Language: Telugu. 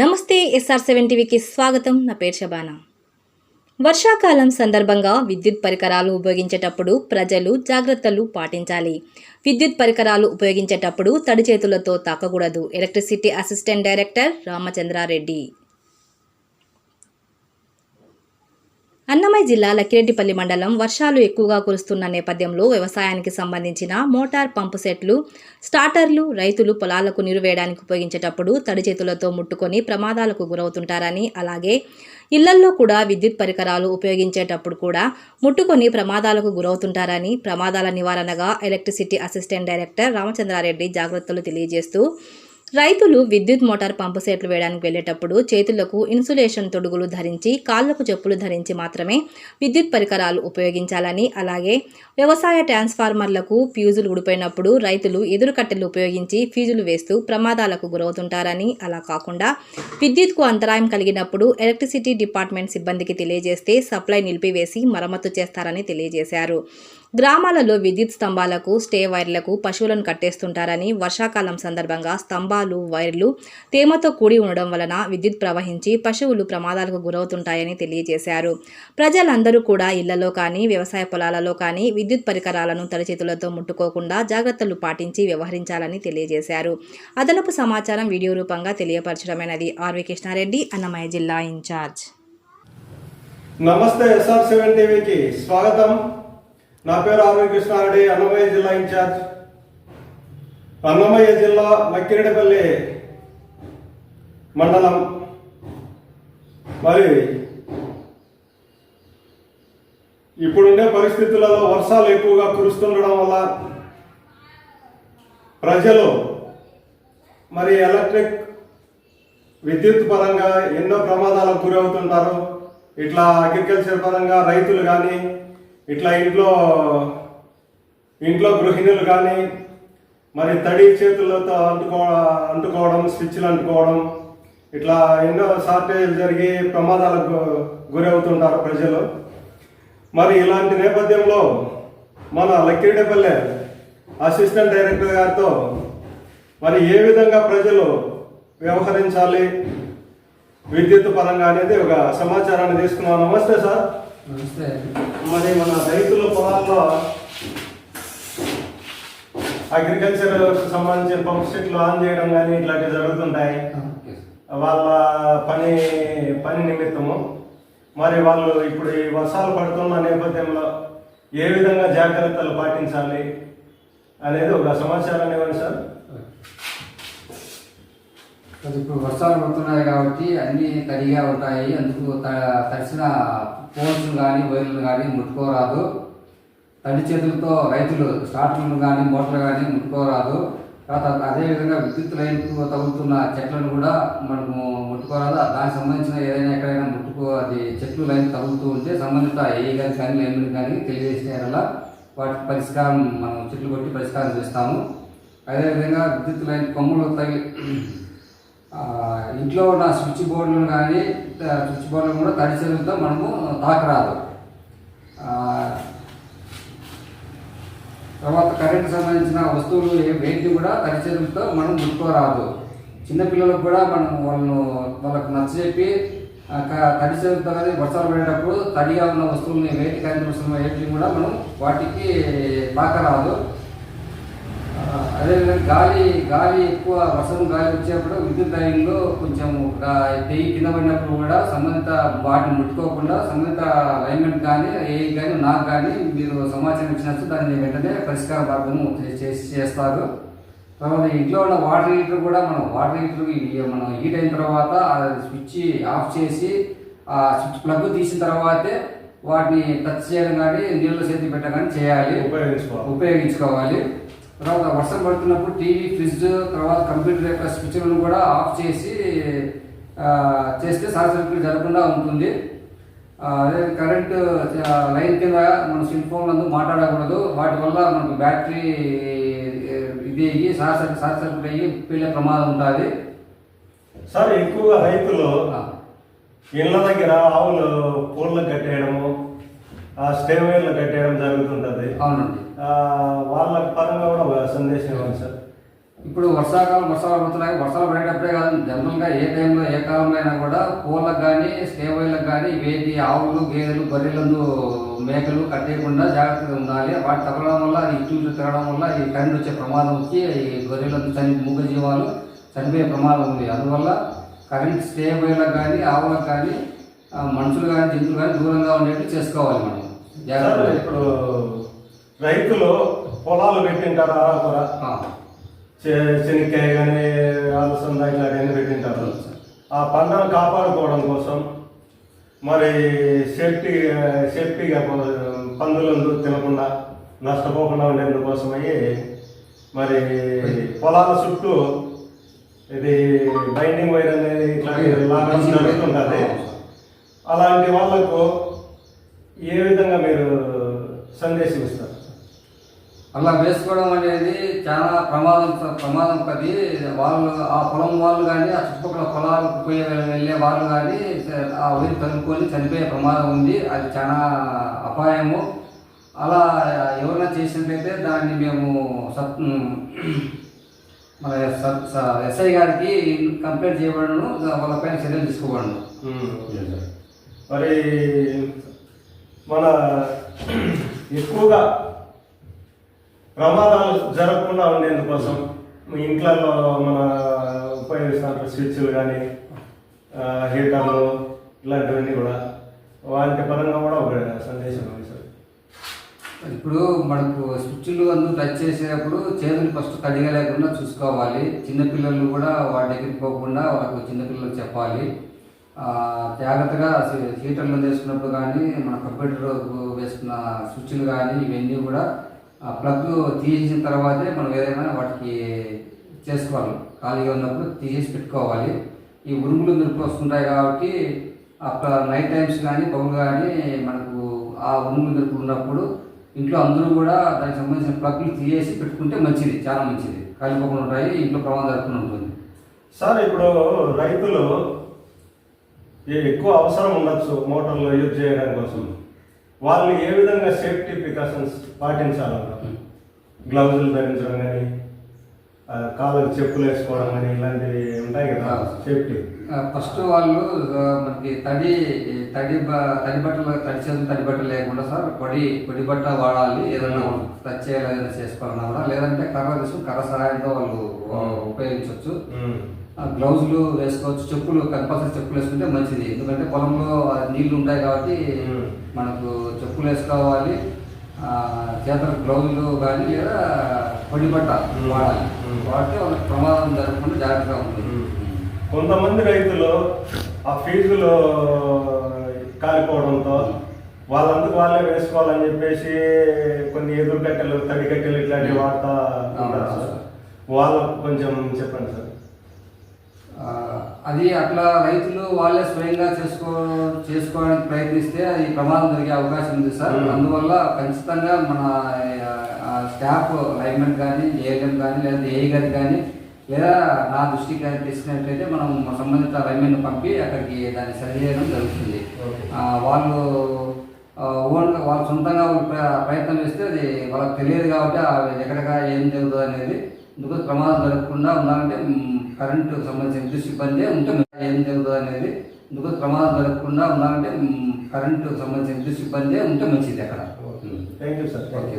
నమస్తే ఎస్ఆర్ సెవెన్ టీవీకి స్వాగతం. నా పేరు శబానా. వర్షాకాలం సందర్భంగా విద్యుత్ పరికరాలు ఉపయోగించేటప్పుడు ప్రజలు జాగ్రత్తలు పాటించాలి. విద్యుత్ పరికరాలు ఉపయోగించేటప్పుడు తడి చేతులతో తాకకూడదు. Electricity assistant director Ramachandrareddy. Annamayya జిల్లా లక్కిరెడ్డిపల్లి మండలం వర్షాలు ఎక్కువగా కురుస్తున్న నేపథ్యంలో వ్యవసాయానికి సంబంధించిన మోటార్ పంపు సెట్లు స్టార్టర్లు రైతులు పొలాలకు నీరు వేయడానికి ఉపయోగించేటప్పుడు తడి చేతులతో ముట్టుకొని ప్రమాదాలకు గురవుతుంటారని అలాగే ఇళ్ళల్లో కూడా విద్యుత్ పరికరాలు ఉపయోగించేటప్పుడు కూడా ముట్టుకొని ప్రమాదాలకు గురవుతుంటారని ప్రమాదాల నివారణగా ఎలక్ట్రిసిటీ అసిస్టెంట్ డైరెక్టర్ రామచంద్రారెడ్డి జాగ్రత్తలు తెలియజేస్తూ రైతులు విద్యుత్ మోటార్ పంపు సెట్లు వేయడానికి వెళ్ళేటప్పుడు చేతులకు ఇన్సులేషన్ తొడుగులు ధరించి కాళ్ళకు చెప్పులు ధరించి మాత్రమే విద్యుత్ పరికరాలు ఉపయోగించాలని అలాగే వ్యవసాయ ట్రాన్స్ఫార్మర్లకు ఫ్యూజులు ఊడిపోయినప్పుడు రైతులు ఎదురు కట్టెలు ఉపయోగించి ఫీజులు వేస్తూ ప్రమాదాలకు గురవుతుంటారని అలా కాకుండా విద్యుత్కు అంతరాయం కలిగినప్పుడు ఎలక్ట్రిసిటీ డిపార్ట్మెంట్ సిబ్బందికి తెలియజేస్తే సప్లై నిలిపివేసి మరమ్మతు చేస్తారని తెలియజేశారు. గ్రామాలలో విద్యుత్ స్తంభాలకు స్టే వైర్లకు పశువులను కట్టేస్తుంటారని వర్షాకాలం సందర్భంగా స్తంభాలు వైర్లు తేమతో కూడి ఉండడం వలన విద్యుత్ ప్రవహించి పశువులు ప్రమాదాలకు గురవుతుంటాయని తెలియజేశారు. ప్రజలందరూ కూడా ఇళ్ళలో కానీ వ్యవసాయ పొలాలలో కానీ విద్యుత్ పరికరాలను తడిచేతులతో ముట్టుకోకుండా జాగ్రత్తలు పాటించి వ్యవహరించాలని తెలియజేశారు. అదనపు సమాచారం వీడియో రూపంగా తెలియపరచడమైనది ఆర్వి కృష్ణారెడ్డి అన్నమయ్య జిల్లా ఇన్ఛార్జ్. నమస్తే ఎస్ఆర్ సెవెన్ టీవీకి స్వాగతం. నా పేరు ఆర్వి కృష్ణారెడ్డి అన్నమయ్య జిల్లా ఇన్ఛార్జ్. అన్నమయ్య జిల్లా మక్కిరెడ్డిపల్లి మండలం. మరి ఇప్పుడుండే పరిస్థితులలో వర్షాలు ఎక్కువగా కురుస్తుండడం వల్ల ప్రజలు మరి ఎలక్ట్రిక్ విద్యుత్ పరంగా ఎన్నో ప్రమాదాలకు గురవుతుంటారు. ఇట్లా అగ్రికల్చర్ పరంగా రైతులు కానీ ఇట్లా ఇంట్లో ఇంట్లో గృహిణులు కానీ మరి తడి చేతులతో అంటుకో అంటుకోవడం స్విచ్లు అంటుకోవడం ఇట్లా ఎన్నో షార్టేజ్ జరిగి ప్రమాదాలకు గురవుతుంటారు ప్రజలు. మరి ఇలాంటి నేపథ్యంలో మన లక్కిరెడ్డిపల్లె అసిస్టెంట్ డైరెక్టర్ గారితో మరి ఏ విధంగా ప్రజలు వ్యవహరించాలి? విద్యుత్ పరంగా అనేది ఒక సమాచారాన్ని తీసుకున్నాం. నమస్తే సార్. నమస్తే. మరి మన రైతుల పొలాల్లో అగ్రికల్చర్ సంబంధించిన పంప్ సెట్లు ఆన్ చేయడం కానీ ఇట్లాంటివి జరుగుతుంటాయి. వాళ్ళ పని పని నిమిత్తము మరి వాళ్ళు ఇప్పుడు ఈ వర్షాలు పడుతున్న నేపథ్యంలో ఏ విధంగా జాగ్రత్తలు పాటించాలి అనేది ఒక సమాచారాన్ని ఇవ్వండి సార్. ఇప్పుడు వర్షాలు పడుతున్నాయి కాబట్టి అన్నీ తడిగా ఉంటాయి. అందుకు తడిసిన ఫోన్స్ కానీ వైర్లు కానీ ముట్టుకోరాదు. తడి చేతులతో రైతులు స్టార్ట్లను కానీ మోటార్లు కానీ ముట్టుకోరాదు. తర్వాత అదేవిధంగా విద్యుత్ లైన్కు తగులుతున్న చెట్లను కూడా మనము ముట్టుకోరాదు? దానికి సంబంధించిన ఏదైనా ఎక్కడైనా ముట్టుకో అది చెట్లు లైన్ తగులుతూ ఉంటే సంబంధిత ఏ కానీ కానీ లైన్లు కానీ తెలియజేసేలా వాటి పరిష్కారం మనం చెట్లు కొట్టి పరిష్కారం చేస్తాము. అదేవిధంగా విద్యుత్ లైన్ కొమ్ములు తగిలి ఇంట్లో ఉన్న స్విచ్ బోర్డులను కానీ స్విచ్ బోర్డులు కూడా తడి చెరువుతో మనము తాకరాదు. తర్వాత కరెంట్ సంబంధించిన వస్తువులు వేటిని కూడా తడి చేతులతో మనం ముట్టుకోరాదు. చిన్నపిల్లలకు కూడా మనం వాళ్ళను వాళ్ళకు నచ్చజెప్పి తడి చెరువుతో కానీ వర్షాలు పడేటప్పుడు తడిగా ఉన్న వస్తువుల్ని వేటి కరెంట్ వస్తువులు వేటిని కూడా మనం వాటికి తాకరాదు. అదేవిధంగా గాలి గాలి ఎక్కువ వర్షం గాలి వచ్చేప్పుడు విద్యుత్ లైన్లో కొంచెం తెగి కింద పడినప్పుడు కూడా సంబంధిత వాటిని ముట్టుకోకుండా సంబంధిత లైన్మెంట్ కానీ ఏ కానీ నాకు కానీ మీరు సమాచారం ఇచ్చినట్టు దాన్ని వెంటనే పరిష్కార మార్గం చేసి చేస్తారు. తర్వాత ఇంట్లో ఉన్న వాటర్ హీటర్ కూడా మనం వాటర్ హీటర్ మనం హీట్ అయిన తర్వాత స్విచ్ ఆఫ్ చేసి ఆ స్విచ్ ప్లగ్ తీసిన తర్వాతే వాటిని టచ్ చేయడం కానీ నీళ్ళు చేతి పెట్టడం కానీ చేయాలి. ఉపయోగించుకోవాలి. ఉపయోగించుకోవాలి. తర్వాత వర్షం పడుతున్నప్పుడు టీవీ ఫ్రిడ్జ్ తర్వాత కంప్యూటర్ యొక్క స్విచ్లను కూడా ఆఫ్ చేసి చేస్తే షార్ట్ సర్క్యూట్ జరగకుండా ఉంటుంది. అదే కరెంట్ లైన్ కింద మన సెల్ ఫోన్ నందు మాట్లాడకూడదు. వాటి వల్ల మనకు బ్యాటరీ ఇది అయ్యి షార్ట్ సర్క్యూట్ షార్ట్ సర్క్యూట్ అయ్యి పేలే ప్రమాదం ఉంటుంది. సార్ ఎక్కువగా రైతులు ఇళ్ళ దగ్గర ఆవులు పూలకు కట్టేయడము స్టేవేర్లు కట్టేయడం జరుగుతుంటది. అవునండి. వాళ్ళ పరంగా కూడా సందేశం ఇవ్వండి సార్. ఇప్పుడు వర్షాకాలం వర్షాలు పడుతున్నాయి వర్షాలు పడేటప్పుడే కాదు జనరల్గా ఏ టైంలో ఏ కాలంలో అయినా కూడా పూలకు కానీ స్టేబైలకు కానీ వేటి ఆవులు గేదెలు గొర్రెలందు మేకలు కట్టేయకుండా జాగ్రత్తగా ఉండాలి. వాటి తగలడం వల్ల ఈ ఇటు తిరగడం వల్ల ఈ కరెంట్ వచ్చే ప్రమాదం వచ్చి ఈ గొర్రెలందు చని మూగ జీవాలు చనిపోయే ప్రమాదం ఉంది. అందువల్ల కరెంట్ స్టేబైలకు కానీ ఆవులకు కానీ మనుషులు కానీ జంతువులు కానీ దూరంగా ఉండేట్టు చేసుకోవాలి మనం. సార్ జాగ్రత్తగా. ఇప్పుడు రైతులు పొలాలు పెట్టింటారు ఆరాపుర ఆ, శనిక్కాయ కానీ అలసంద ఇట్లాంటివన్నీ పెట్టింటారు. ఆ పంటను కాపాడుకోవడం కోసం మరి సేఫ్టీ సేఫ్టీగా పందులందు తినకుండా నష్టపోకుండా ఉండేందుకోసమై మరి పొలాల చుట్టూ ఇది బైండింగ్ వైర్ అనేది ఇట్లా లాగడం జరుగుతుంటుంది అలాంటి వాళ్ళకు ఏ విధంగా మీరు సందేశం ఇస్తారు? అలా వేసుకోవడం అనేది చాలా ప్రమాదం ప్రమాదం కది. వాళ్ళు ఆ పొలం వాళ్ళు కానీ ఆ చుట్టుపక్కల పొలాలకు పోయే వెళ్ళే వాళ్ళు కానీ ఆ ఊరి తనుకొని చనిపోయే ప్రమాదం ఉంది. అది చాలా అపాయము. అలా ఎవరైనా చేసినట్లయితే దాన్ని మేము సత్ మన ఎస్ఐ గారికి కంప్లైంట్ చేయబడను. వాళ్ళపైన చర్యలు తీసుకోబడను. మరి మన ఎక్కువగా ప్రమాదాలు జరగకుండా ఉండేందుకోసం మీ ఇంట్లలో మన ఉపయోగిస్తున్న స్విచ్లు కానీ హీటర్లు ఇలాంటివన్నీ కూడా వాటి పరంగా కూడా ఒక సందేశం సార్. ఇప్పుడు మనకు స్విచ్లు అందు టచ్ చేసేటప్పుడు చేతులు ఫస్ట్ తడిగా లేకుండా చూసుకోవాలి చిన్నపిల్లలు కూడా వాటి దగ్గరికి పోకుండా వాళ్ళకు చిన్నపిల్లలకు చెప్పాలి. జాగ్రత్తగా హీటర్లు వేసుకున్నప్పుడు కానీ మన కంప్యూటర్ వేసుకున్న స్విచ్లు కానీ ఇవన్నీ కూడా ప్లగ్ తీసేసిన తర్వాతే మనం ఏదైనా వాటికి చేసుకోవాలి. ఖాళీగా ఉన్నప్పుడు తీసేసి పెట్టుకోవాలి. ఈ ఉరుములు మెరుపులు వస్తుంటాయి కాబట్టి అక్కడ నైట్ టైమ్స్ కానీ పగులు కానీ మనకు ఆ ఉరుములు మెరుపులు ఉన్నప్పుడు ఇంట్లో అందరూ కూడా దానికి సంబంధించిన ప్లగ్లు తీసేసి పెట్టుకుంటే మంచిది చాలా మంచిది. కాలిపోకుండా ఉంటాయి ఇంట్లో ప్రమాదం జరగకుండా ఉంటుంది. సార్ ఇప్పుడు రైతులు ఏ- ఎక్కువ అవసరం ఉండొచ్చు మోటార్లు యూజ్ చేయడం కోసం? వాళ్ళు ఏ విధంగా సేఫ్టీ ప్రికాషన్స్ పాటించాలన్నారు గ్లౌజులు ధరించడం కానీ కాళ్ళకి చెప్పులు వేసుకోవడం కానీ ఇలాంటివి ఉంటాయి కదా సేఫ్టీ. ఫస్ట్ వాళ్ళు మనకి తడి తడి తడి బట్టలు తడి చేతులు తడి బట్టలు లేకుండా సార్ పొడి పొడి బట్ట వాడాలి. ఏదైనా టచ్ చేయాలి ఏదైనా చేసుకోవాలన్నా కూడా. లేదంటే కర్ర తీసుకుని కర్ర సహాయంతో వాళ్ళు ఉపయోగించవచ్చు గ్లౌజులు వేసుకోవచ్చు చెప్పులు కంపల్సరీ చెప్పులు వేసుకుంటే మంచిది. ఎందుకంటే పొలంలో నీళ్ళు ఉంటాయి కాబట్టి. మనకు చెప్పులు వేసుకోవాలి. ఆ, చేతులకు గ్లౌజులు కానీ లేదా పొడి బట్ట. వాడాలి. వాడితే వాళ్ళకి ప్రమాదం జరగకుండా జాగ్రత్తగా ఉంటుంది. కొంతమంది రైతులు ఆ ఫీజులు కాలిపోవడంతో వాళ్ళందుకు వాళ్ళే వేసుకోవాలని చెప్పేసి కొన్ని ఎదురు కట్టెలు తడి కట్టెలు ఇట్లాంటివి వాడుతా ఉంటారు సార్. వాళ్ళకు కొంచెం చెప్పండి సార్. అది అట్లా రైతులు వాళ్ళే స్వయంగా చేసుకో చేసుకోవడానికి ప్రయత్నిస్తే అది ప్రమాదం జరిగే అవకాశం ఉంది సార్. అందువల్ల ఖచ్చితంగా మన స్టాఫ్ లైన్మెన్ కానీ ఏఎల్ఎం కానీ లేదా ఏ గారి కానీ లేదా నా దృష్టికి కానీ తీసుకున్నట్లయితే మనం సంబంధిత లైన్మెన్ పంపి అక్కడికి దాన్ని సరి చేయడం జరుగుతుంది వాళ్ళు ఓన్గా వాళ్ళు సొంతంగా ప్రయత్నం చేస్తే అది వాళ్ళకి తెలియదు కాబట్టి ఎక్కడగా ఏం జరుగుతుంది అనేది ఎందుకు ప్రమాదం జరగకుండా ఉండాలంటే కరెంటు సంబంధించిన విద్యుత్ సిబ్బంది ఉంటే మంచిది. ఏం జరుగుతుంది అనేది ఎందుకు ప్రమాదం జరగకుండా ఉండాలంటే కరెంటు సంబంధించిన విద్యుత్ సిబ్బంది ఉంటే మంచిది అక్కడ థ్యాంక్ యూ సార్ ఓకే.